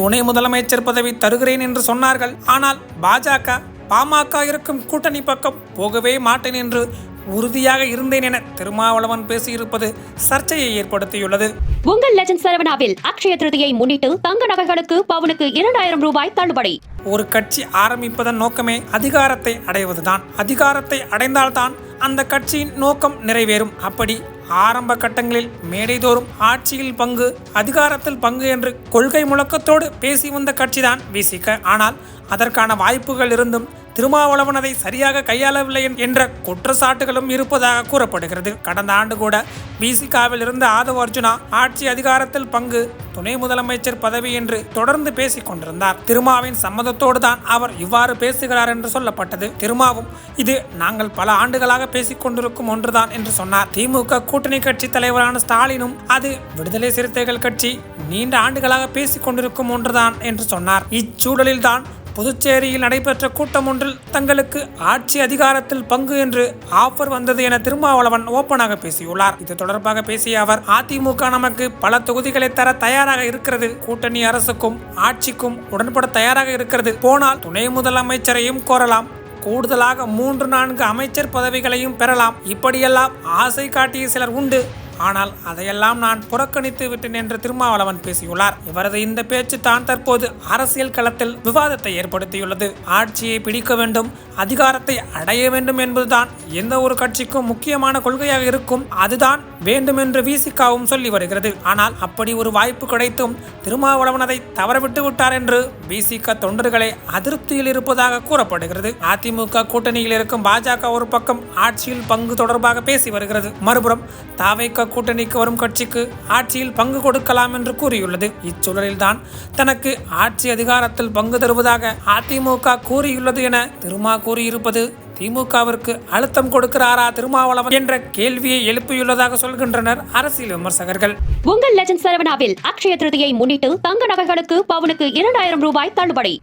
துணை முதலமைச்சர் பதவி தருகிறேன் என்று சொன்னார்கள். ஆனால் பாஜக பாமக இருக்கும் கூட்டணி பக்கம் போகவே மாட்டேன் என்று உறுதியாக இருந்தேன் என திருமாவளவன் பேசியிருப்பது சர்ச்சையை ஏற்படுத்தியுள்ளது. உங்கள் லெஜண்ட் சரவணாவில் அக்ஷய திருதியை முன்னிட்டு தங்க நகைகளுக்கு பவுனுக்கு இரண்டாயிரம் ரூபாய் தள்ளுபடி. ஒரு கட்சி ஆரம்பிப்பதன் நோக்கமே அதிகாரத்தை அடைவதுதான். அதிகாரத்தை அடைந்தால்தான் அந்த கட்சியின் நோக்கம் நிறைவேறும். அப்படி ஆரம்ப கட்டங்களில் மேடைதோறும் ஆட்சியில் பங்கு அதிகாரத்தில் பங்கு என்று கொள்கை முழக்கத்தோடு பேசி வந்த கட்சிதான் விசிக ஆனால் அதற்கான வாய்ப்புகள் இருந்தும் திருமாவளவன் அதை சரியாக கையாளவில்லை என்ற குற்றச்சாட்டுகளும் இருப்பதாக கூறப்படுகிறது. கடந்த ஆண்டு கூட பிசிகாவில் இருந்த ஆதவ அர்ஜுனா ஆட்சி அதிகாரத்தில் பங்கு துணை முதலமைச்சர் பதவி என்று தொடர்ந்து பேசிக் கொண்டிருந்தார். திருமாவின் சம்மதத்தோடு தான் அவர் இவ்வாறு பேசுகிறார் என்று சொல்லப்பட்டது. திருமாவும் இது நாங்கள் பல ஆண்டுகளாக பேசிக் கொண்டிருக்கும் ஒன்றுதான் என்று சொன்னார். திமுக கூட்டணி கட்சி தலைவரான ஸ்டாலினும் அது விடுதலை சிறுத்தைகள் கட்சி நீண்ட ஆண்டுகளாக பேசிக் கொண்டிருக்கும் ஒன்றுதான் என்று சொன்னார். இச்சூழலில்தான் புதுச்சேரியில் நடைபெற்ற கூட்டம் ஒன்றில் தங்களுக்கு ஆட்சி அதிகாரத்தில் பங்கு என்று ஆஃபர் வந்தது என திருமாவளவன் ஓப்பனாக பேசியுள்ளார். இது தொடர்பாக பேசிய அவர் அதிமுக நமக்கு பல தொகுதிகளை தர தயாராக இருக்கிறது. கூட்டணி அரசுக்கும் ஆட்சிக்கும் உடன்பட தயாராக இருக்கிறது. போனால் துணை முதலமைச்சரையும் கோரலாம். கூடுதலாக மூன்று நான்கு அமைச்சர் பதவிகளையும் பெறலாம். இப்படியெல்லாம் ஆசை காட்டிய சிலர் உண்டு. ஆனால் அதையெல்லாம் நான் புறக்கணித்து விட்டேன் என்று திருமாவளவன் பேசியுள்ளார். இவரது இந்த பேச்சு தான் தற்போது அரசியல் களத்தில் விவாதத்தை ஏற்படுத்தியுள்ளது. ஆட்சியை பிடிக்க வேண்டும் அதிகாரத்தை அடைய வேண்டும் என்பதுதான் எந்த ஒரு கட்சிக்கும் முக்கியமான கொள்கையாக இருக்கும் அதுதான் வேண்டும் என்று விசிகாவும் சொல்லி வருகிறது. ஆனால் அப்படி ஒரு வாய்ப்பு கிடைத்தும் திருமாவளவன் அதை தவறவிட்டு விட்டார் என்று விசிக தொண்டர்களை அதிருப்தியில் இருப்பதாக கூறப்படுகிறது. அதிமுக கூட்டணியில் இருக்கும் பாஜக ஒரு பக்கம் ஆட்சியில் பங்கு தொடர்பாக பேசி வருகிறது. மறுபுறம் தாவைக்க கூட்டணிக்கு வரும் கட்சிக்கு ஆட்சியில் பங்கு கொடுக்கலாம் என்று கூறியுள்ளது. இச்சூழலில்தான் தனக்கு ஆட்சி அதிகாரத்தில் பங்கு தருவதாக அதிமுக கூறியுள்ளது என திருமா கூறியிருப்பது திமுகவிற்கு அழுத்தம் கொடுக்கிறாரா திருமாவளவன் என்ற கேள்வியை எழுப்பியுள்ளதாக சொல்கின்றனர் அரசியல் விமர்சகர்கள். உங்கள் லெஜண்ட் சரவணாவில் அக்ஷய திருதியை முன்னிட்டு தங்க நகைகளுக்கு பவுனுக்கு இரண்டாயிரம் ரூபாய் தள்ளுபடி.